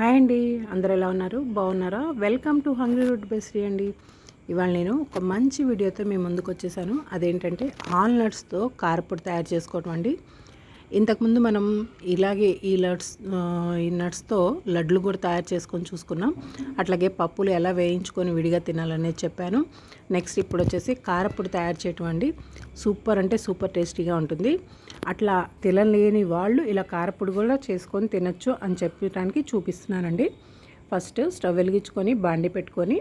Hi అండి అందరు ఎలా ఉన్నారు? బాగున్నారా? వెల్కమ్ టు హంగ్రీ రూట్ బెస్ట్రీ అండి. ఇవాళ నేను ఒక మంచి వీడియోతో మీ ముందుకు వచ్చేసాను. అదేంటంటే ఆల్ నట్స్తో కారపొడి తయారు చేసుకోవటం అండి. ఇంతకుముందు మనం ఇలాగే ఈ నట్స్ ఈ నట్స్తో లడ్లు కూడా తయారు చేసుకొని చూసుకున్నాం. అట్లాగే పప్పులు ఎలా వేయించుకొని విడిగా తినాలనేది చెప్పాను. నెక్స్ట్ ఇప్పుడు వచ్చేసి కారపొడి తయారు చేయటం అండి సూపర్ అంటే సూపర్ టేస్టీగా ఉంటుంది. అట్లా తినలేని వాళ్ళు ఇలా కారపొడి కూడా చేసుకొని తినచ్చు అని చెప్పడానికి చూపిస్తున్నానండి. ఫస్ట్ స్టవ్ వెలిగించుకొని బాండి పెట్టుకొని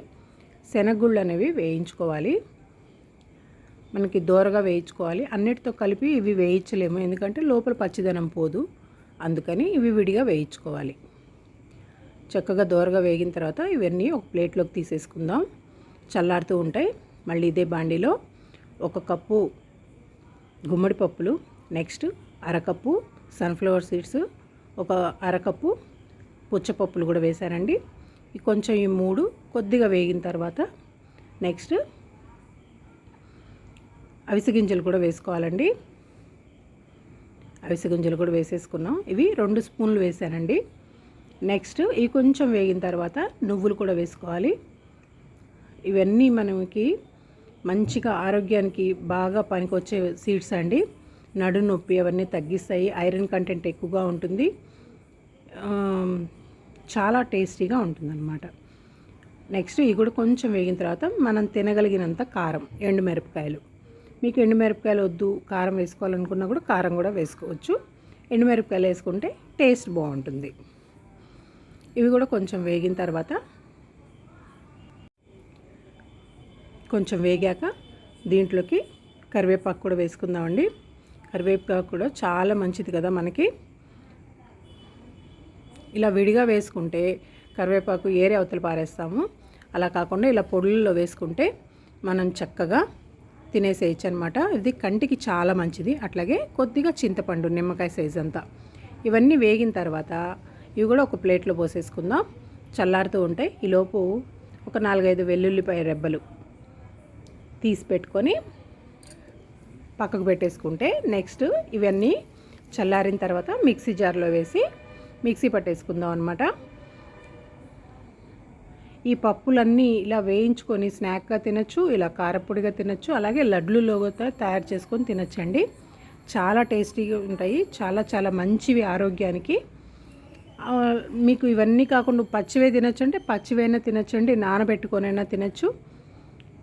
శనగగుళ్ళు అనేవి వేయించుకోవాలి. మనకి దూరగా వేయించుకోవాలి. అన్నిటితో కలిపి ఇవి వేయించలేము. ఎందుకంటే లోపల పచ్చిదనం పోదు. అందుకని ఇవి విడిగా వేయించుకోవాలి. చక్కగా దూరగా వేగిన తర్వాత ఇవన్నీ ఒక ప్లేట్లోకి తీసేసుకుందాం. చల్లారుతూ ఉంటాయి. మళ్ళీ ఇదే బాండీలో ఒక కప్పు గుమ్మడి పప్పులు నెక్స్ట్ అరకప్పు సన్ఫ్లవర్ సీడ్స్ ఒక అరకప్పు పుచ్చపప్పులు కూడా వేశారండి కొంచెం ఈ మూడు కొద్దిగా వేగిన తర్వాత నెక్స్ట్ అవిసె గింజలు కూడా వేసుకోవాలండి. అవిసె గింజలు కూడా వేసేసుకున్నాం. ఇవి రెండు స్పూన్లు వేసానండి. నెక్స్ట్ ఇవి కొంచెం వేగిన తర్వాత నువ్వులు కూడా వేసుకోవాలి. ఇవన్నీ మనకి మంచిగా ఆరోగ్యానికి బాగా పనికొచ్చే సీడ్స్ అండి. నడు నొప్పి అవన్నీ తగ్గిస్తాయి. ఐరన్ కంటెంట్ ఎక్కువగా ఉంటుంది. చాలా టేస్టీగా ఉంటుందన్నమాట. నెక్స్ట్ ఇవి కూడా కొంచెం వేగిన తర్వాత మనం తినగలిగినంత కారం ఎండు మిరపకాయలు మీకు ఎండుమిరపకాయలు వద్దు కారం వేసుకోవాలనుకున్నా కూడా కారం కూడా వేసుకోవచ్చు. ఎండుమిరపకాయలు వేసుకుంటే టేస్ట్ బాగుంటుంది. ఇవి కూడా కొంచెం వేగిన తర్వాత కొంచెం వేగాక దీంట్లోకి కరివేపాకు కూడా వేసుకుందామండి. కరివేపాకు కూడా చాలా మంచిది కదా మనకి. ఇలా విడిగా వేసుకుంటే కరివేపాకు ఏరే అవతల పారేస్తాము. అలా కాకుండా ఇలా పొడుల్లో వేసుకుంటే మనం చక్కగా తినేసేయచ్చు అనమాట ఇది కంటికి చాలా మంచిది. అట్లాగే కొద్దిగా చింతపండు నిమ్మకాయ సైజ్ అంతా. ఇవన్నీ వేగిన తర్వాత ఇవి కూడా ఒక ప్లేట్లో పోసేసుకుందాం. చల్లారుతూ ఉంటాయి. ఈలోపు ఒక నాలుగైదు వెల్లుల్లిపాయ రెబ్బలు తీసి పెట్టుకొని పక్కకు పెట్టేసుకుంటే నెక్స్ట్ ఇవన్నీ చల్లారిన తర్వాత మిక్సీ జార్లో వేసి మిక్సీ పట్టేసుకుందాం అనమాట ఈ పప్పులన్నీ ఇలా వేయించుకొని స్నాక్గా తినచ్చు ఇలా కారపొడిగా తినచ్చు అలాగే లడ్లు కూడా తయారు చేసుకొని తినచ్చండి. చాలా టేస్టీగా ఉంటాయి చాలా చాలా మంచివి ఆరోగ్యానికి. మీకు ఇవన్నీ కాకుండా పచ్చివే తినచ్చు అంటే పచ్చివైనా తినచ్చండి నానబెట్టుకొనైనా తినచ్చు.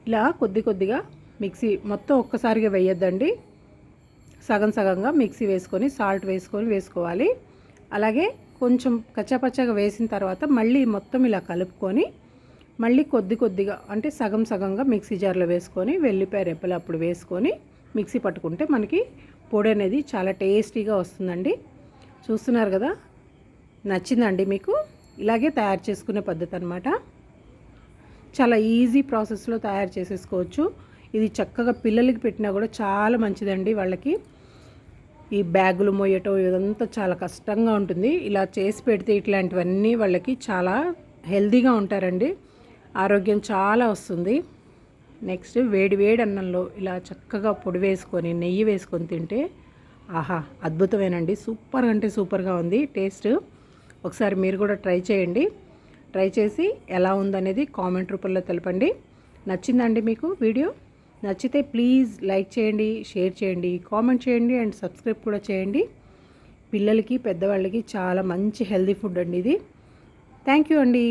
ఇలా కొద్ది కొద్దిగా మిక్సీ మొత్తం ఒక్కసారిగా వేయొద్దండి. సగం సగంగా మిక్సీ వేసుకొని సాల్ట్ వేసుకొని వేసుకోవాలి. అలాగే కొంచెం కచ్చాపచ్చగా వేసిన తర్వాత మళ్ళీ మొత్తం ఇలా కలుపుకొని మళ్ళీ కొద్ది కొద్దిగా అంటే సగం సగంగా మిక్సీ జార్లో వేసుకొని వెల్లిపాయ రెప్పలు అప్పుడు వేసుకొని మిక్సీ పట్టుకుంటే మనకి పొడి అనేది చాలా టేస్టీగా వస్తుందండి. చూస్తున్నారు కదా? నచ్చిందండి మీకు? ఇలాగే తయారు చేసుకునే పద్ధతి అనమాట చాలా ఈజీ ప్రాసెస్లో తయారు చేసేసుకోవచ్చు. ఇది చక్కగా పిల్లలకి పెట్టినా కూడా చాలా మంచిదండి వాళ్ళకి. ఈ బ్యాగులు మోయటం ఇదంతా చాలా కష్టంగా ఉంటుంది. ఇలా చేసి పెడితే ఇట్లాంటివన్నీ వాళ్ళకి చాలా హెల్దీగా ఉంటారండి. ఆరోగ్యం చాలా వస్తుంది. నెక్స్ట్ వేడి వేడి అన్నంలో ఇలా చక్కగా పొడి వేసుకొని నెయ్యి వేసుకొని తింటే ఆహా అద్భుతమేనండి. సూపర్ అంటే సూపర్గా ఉంది. టేస్ట్ ఒకసారి మీరు కూడా ట్రై చేయండి. ట్రై చేసి ఎలా ఉందనేది కామెంట్ రూపంలో తెలపండి. నచ్చిందండి మీకు వీడియో? నచ్చితే ప్లీజ్ లైక్ చేయండి షేర్ చేయండి కామెంట్ చేయండి అండ్ సబ్స్క్రైబ్ కూడా చేయండి. పిల్లలకి పెద్దవాళ్ళకి చాలా మంచి హెల్దీ ఫుడ్ అండి ఇది. థ్యాంక్ యూ అండి.